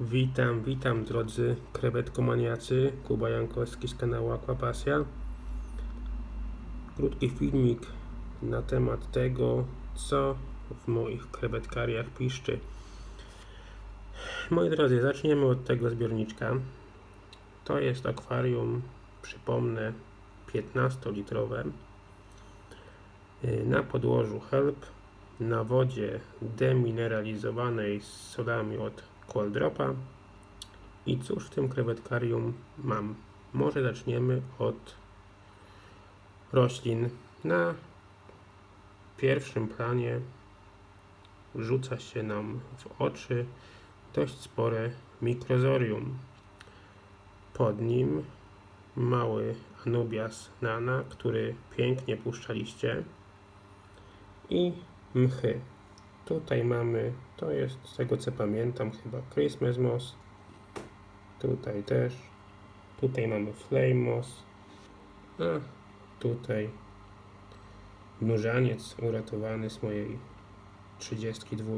Witam, witam drodzy krewetkomaniacy. Kuba Jankowski z kanału Aquapasja. Krótki filmik na temat tego, co w moich krewetkariach piszczy. Moi drodzy, zaczniemy od tego zbiorniczka. To jest akwarium, przypomnę, 15-litrowe. Na podłożu help, na wodzie demineralizowanej z sodami od Cold Dropa. I cóż w tym krewetkarium mam? Może zaczniemy od roślin. Na pierwszym planie rzuca się nam w oczy dość spore mikrozorium. Pod nim mały Anubias nana, który pięknie puszcza liście i mchy. Tutaj mamy, to jest z tego co pamiętam, chyba Christmas Moss. Tutaj też. Tutaj mamy Flame Moss. A tutaj nurzaniec uratowany z mojej 32.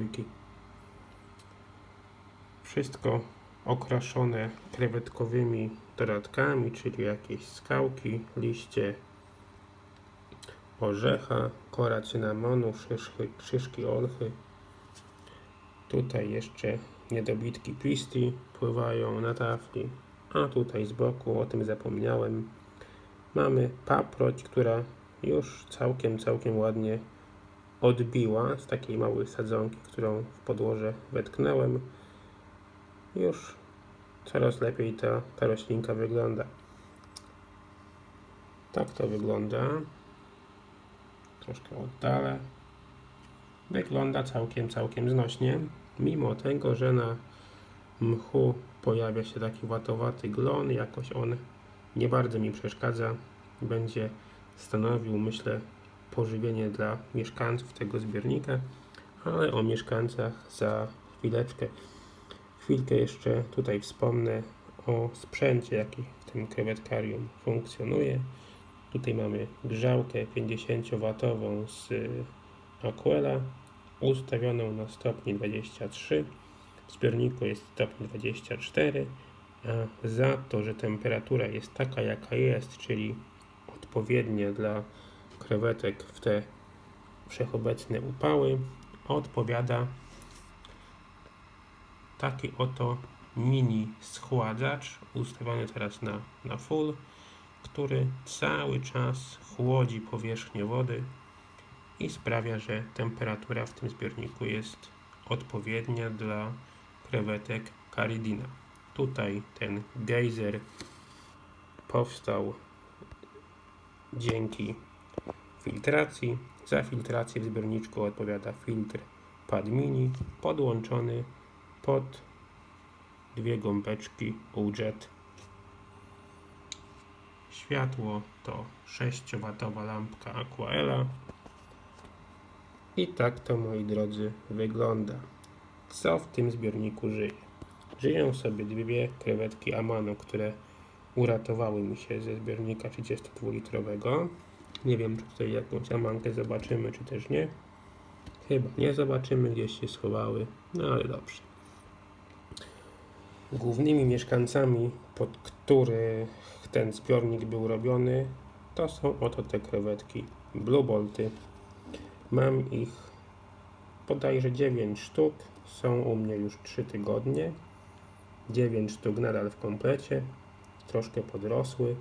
Wszystko okraszone krewetkowymi dodatkami, czyli jakieś skałki, liście orzecha, kora cynamonu, szyszki, szyszki olchy. Tutaj jeszcze niedobitki pisti pływają na tafli, a tutaj z boku, o tym zapomniałem, mamy paproć, która już całkiem, całkiem ładnie odbiła z takiej małej sadzonki, którą w podłoże wetknąłem. Już coraz lepiej ta, ta roślinka wygląda. Tak to wygląda. Troszkę oddalę. Wygląda całkiem, całkiem znośnie. Mimo tego, że na mchu pojawia się taki łatowaty glon, jakoś on nie bardzo mi przeszkadza. Będzie stanowił, myślę, pożywienie dla mieszkańców tego zbiornika, ale o mieszkańcach za chwileczkę. Chwilkę jeszcze tutaj wspomnę o sprzęcie, jaki w tym krewetkarium funkcjonuje. Tutaj mamy grzałkę 50W z Aquela ustawioną na stopni 23. W zbiorniku jest stopień 24, a za to, że temperatura jest taka jaka jest, czyli odpowiednia dla krewetek w te wszechobecne upały, odpowiada taki oto mini schładzacz ustawiony teraz na, na full, który cały czas chłodzi powierzchnię wody i sprawia, że temperatura w tym zbiorniku jest odpowiednia dla krewetek Caridina. Tutaj ten gejzer powstał dzięki filtracji. Za filtrację w zbiorniczku odpowiada filtr Padmini podłączony pod dwie gąbeczki UJET. Światło to 6W lampka Aquaela. I tak to moi drodzy wygląda. Co w tym zbiorniku żyje? Żyją sobie dwie krewetki Amano, które uratowały mi się ze zbiornika 32-litrowego. Nie wiem, czy tutaj jakąś amankę zobaczymy, czy też nie. Chyba nie zobaczymy, gdzieś się schowały, no ale dobrze. Głównymi mieszkańcami, pod których ten zbiornik był robiony, to są oto te krewetki Blue Bolty. Mam ich bodajże 9 sztuk. Są u mnie już 3 tygodnie. 9 sztuk nadal w komplecie. Troszkę podrosły.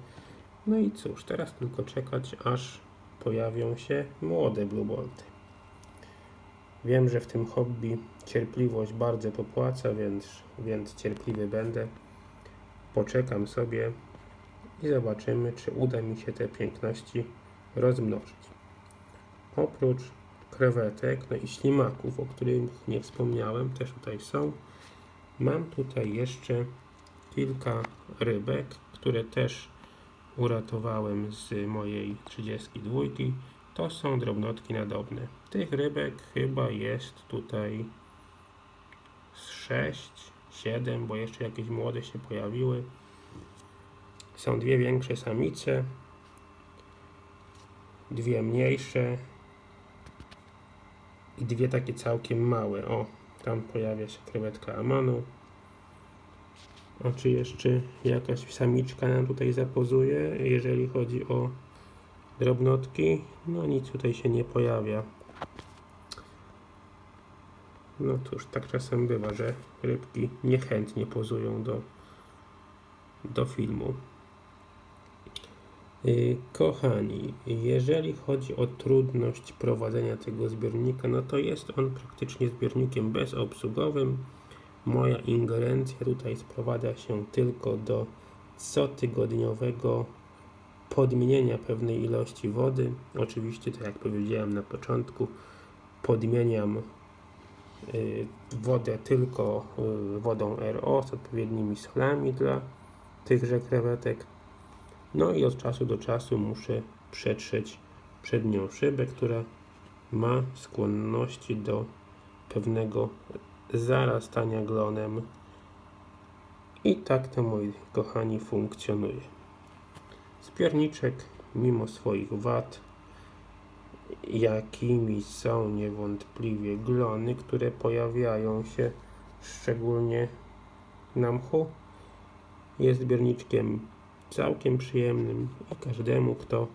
No i cóż, teraz tylko czekać, aż pojawią się młode Blue Bolty. Wiem, że w tym hobby cierpliwość bardzo popłaca, więc, więc cierpliwy będę. Poczekam sobie i zobaczymy, czy uda mi się te piękności rozmnożyć. Oprócz krewetek, no i ślimaków, o których nie wspomniałem, też tutaj są. Mam tutaj jeszcze kilka rybek, które też uratowałem z mojej 32. To są drobnotki nadobne. Tych rybek chyba jest tutaj 6, 7, bo jeszcze jakieś młode się pojawiły. Są dwie większe samice, dwie mniejsze i dwie takie całkiem małe. O, tam pojawia się krewetka Amanu. A czy jeszcze jakaś samiczka nam tutaj zapozuje, jeżeli chodzi o drobnotki? No nic tutaj się nie pojawia. No cóż, tak czasem bywa, że rybki niechętnie pozują do, do filmu. Yy, Kochani, jeżeli chodzi o trudność prowadzenia tego zbiornika, no to jest on praktycznie zbiornikiem bezobsługowym. Moja ingerencja tutaj sprowadza się tylko do cotygodniowego podmienienia pewnej ilości wody. Oczywiście, tak jak powiedziałem na początku, podmieniam y, wodę tylko y, wodą RO z odpowiednimi solami dla tychże krewetek. No i od czasu do czasu muszę przetrzeć przednią szybę, która ma skłonności do pewnego zarastania glonem. I tak to moi kochani funkcjonuje. Zbiorniczek mimo swoich wad, jakimi są niewątpliwie glony, które pojawiają się szczególnie na mchu, jest zbiorniczkiem całkiem przyjemnym i każdemu, kto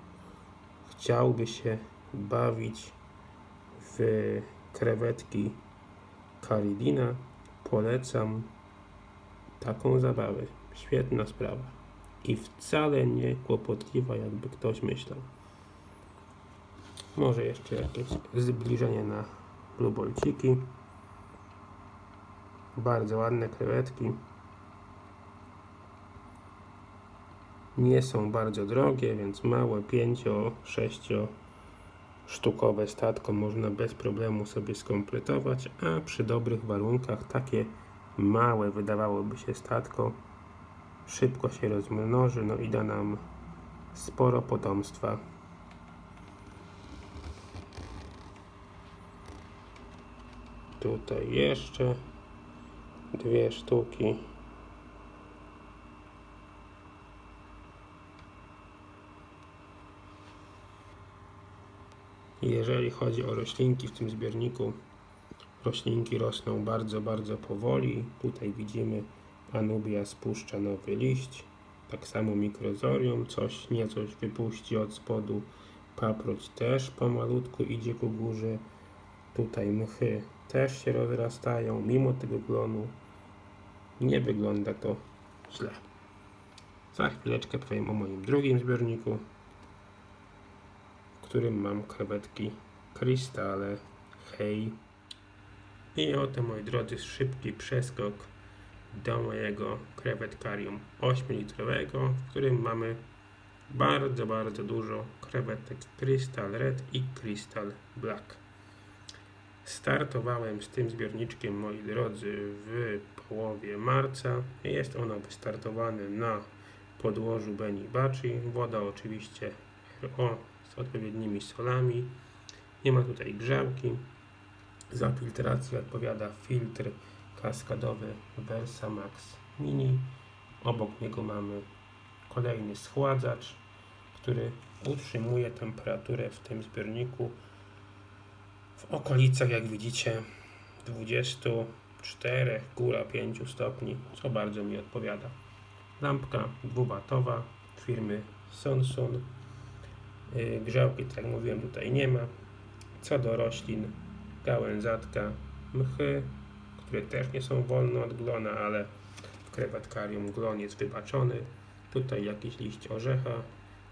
chciałby się bawić w krewetki Karidina, polecam taką zabawę. Świetna sprawa. I wcale nie kłopotliwa, jakby ktoś myślał. Może jeszcze jakieś zbliżenie na blubolciki. Bardzo ładne krewetki. Nie są bardzo drogie, więc małe 5-6 sztukowe statko można bez problemu sobie skompletować, a przy dobrych warunkach takie małe wydawałoby się statko szybko się rozmnoży, no i da nam sporo potomstwa. Tutaj jeszcze dwie sztuki. Jeżeli chodzi o roślinki w tym zbiorniku, roślinki rosną bardzo, bardzo powoli. Tutaj widzimy Anubia spuszcza nowy liść. Tak samo mikrozorium, coś niecoś wypuści od spodu. Paproć też pomalutku idzie ku górze. Tutaj mchy też się rozrastają, mimo tego glonu. Nie wygląda to źle. Za chwileczkę powiem o moim drugim zbiorniku, którym mam krewetki krystale. Hej. I oto moi drodzy szybki przeskok do mojego krewetkarium 8-litrowego, w którym mamy bardzo, bardzo dużo krewetek Crystal Red i Crystal Black. Startowałem z tym zbiorniczkiem, moi drodzy, w połowie marca. Jest ono wystartowane na podłożu Beni Baci. Woda oczywiście RO z odpowiednimi solami. Nie ma tutaj grzałki. Za filtrację odpowiada filtr kaskadowy Versamax Mini. Obok niego mamy kolejny schładzacz, który utrzymuje temperaturę w tym zbiorniku w okolicach, jak widzicie, 24, góra 5 stopni, co bardzo mi odpowiada. Lampka dwubatowa firmy Sonsun. Yy, Grzałki, tak jak mówiłem, tutaj nie ma. Co do roślin, gałęzatka, mchy, które też nie są wolne od glona, ale w krewetkarium glon jest wybaczony. Tutaj jakiś liść orzecha,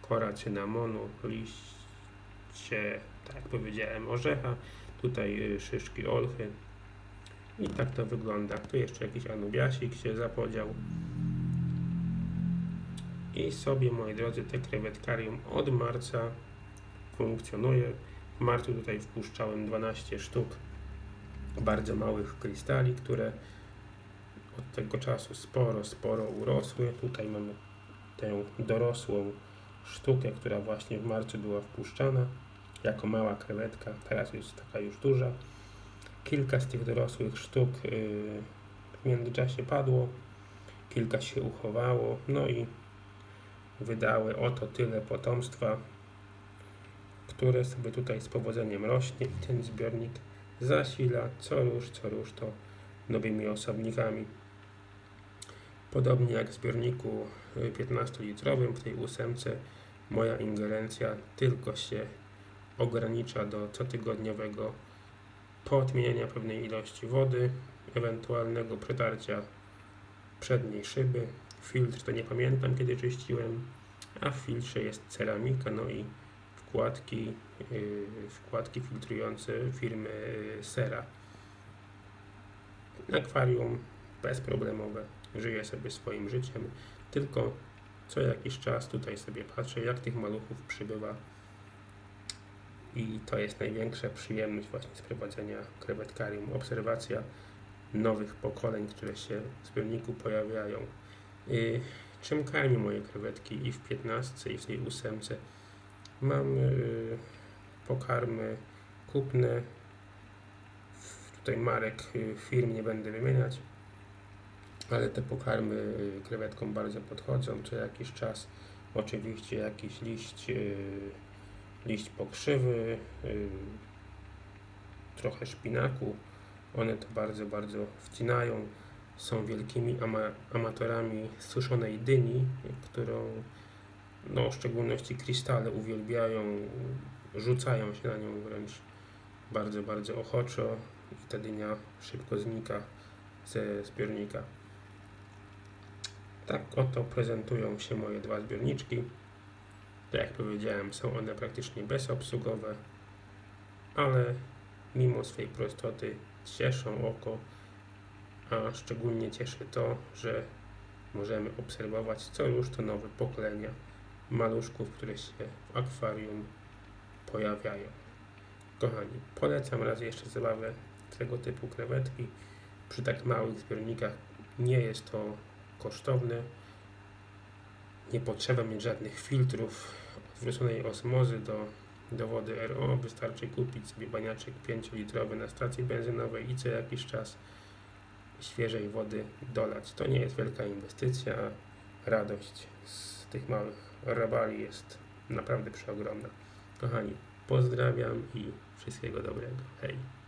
kora cynamonu, liście, tak jak powiedziałem, orzecha. Tutaj y, szyszki olchy. I tak to wygląda. Tu jeszcze jakiś anubiasik się zapodział. I sobie, moi drodzy, te krewetkarium od marca funkcjonuje. W marcu tutaj wpuszczałem 12 sztuk bardzo małych krystali, które od tego czasu sporo, sporo urosły. Tutaj mamy tę dorosłą sztukę, która właśnie w marcu była wpuszczana jako mała krewetka. Teraz jest taka już duża. Kilka z tych dorosłych sztuk yy, w międzyczasie padło, kilka się uchowało, no i wydały oto tyle potomstwa, które sobie tutaj z powodzeniem rośnie i ten zbiornik zasila co rusz, co rusz to nowymi osobnikami. Podobnie jak w zbiorniku y, 15-litrowym, w tej ósemce, moja ingerencja tylko się ogranicza do cotygodniowego poodmieniania pewnej ilości wody, ewentualnego przetarcia przedniej szyby. Filtr to nie pamiętam kiedy czyściłem, a w filtrze jest ceramika, no i wkładki, yy, wkładki filtrujące firmy yy, Sera. Akwarium bezproblemowe, żyje sobie swoim życiem, tylko co jakiś czas tutaj sobie patrzę, jak tych maluchów przybywa. I to jest największa przyjemność właśnie z prowadzenia krewetkarium. Obserwacja nowych pokoleń, które się w zbiorniku pojawiają. Y, czym karmię moje krewetki i w 15 i w tej ósemce? Mam y, pokarmy kupne. Tutaj marek y, firm nie będę wymieniać, ale te pokarmy krewetkom bardzo podchodzą. Co jakiś czas oczywiście jakiś liść, liść pokrzywy, trochę szpinaku. One to bardzo, bardzo wcinają. Są wielkimi ama- amatorami suszonej dyni, którą no, w szczególności krystale uwielbiają, rzucają się na nią wręcz bardzo, bardzo ochoczo i ta dynia szybko znika ze zbiornika. Tak oto prezentują się moje dwa zbiorniczki. Tak jak powiedziałem, są one praktycznie bezobsługowe, ale mimo swej prostoty cieszą oko, a szczególnie cieszy to, że możemy obserwować co już to nowe pokolenia maluszków, które się w akwarium pojawiają. Kochani, polecam raz jeszcze zabawę tego typu krewetki. Przy tak małych zbiornikach nie jest to kosztowne. Nie potrzeba mieć żadnych filtrów odwróconej osmozy do, do wody RO. Wystarczy kupić sobie baniaczek 5-litrowy na stacji benzynowej i co jakiś czas świeżej wody dolać. To nie jest wielka inwestycja, radość z tych małych rabali jest naprawdę przeogromna. Kochani, pozdrawiam i wszystkiego dobrego. Hej!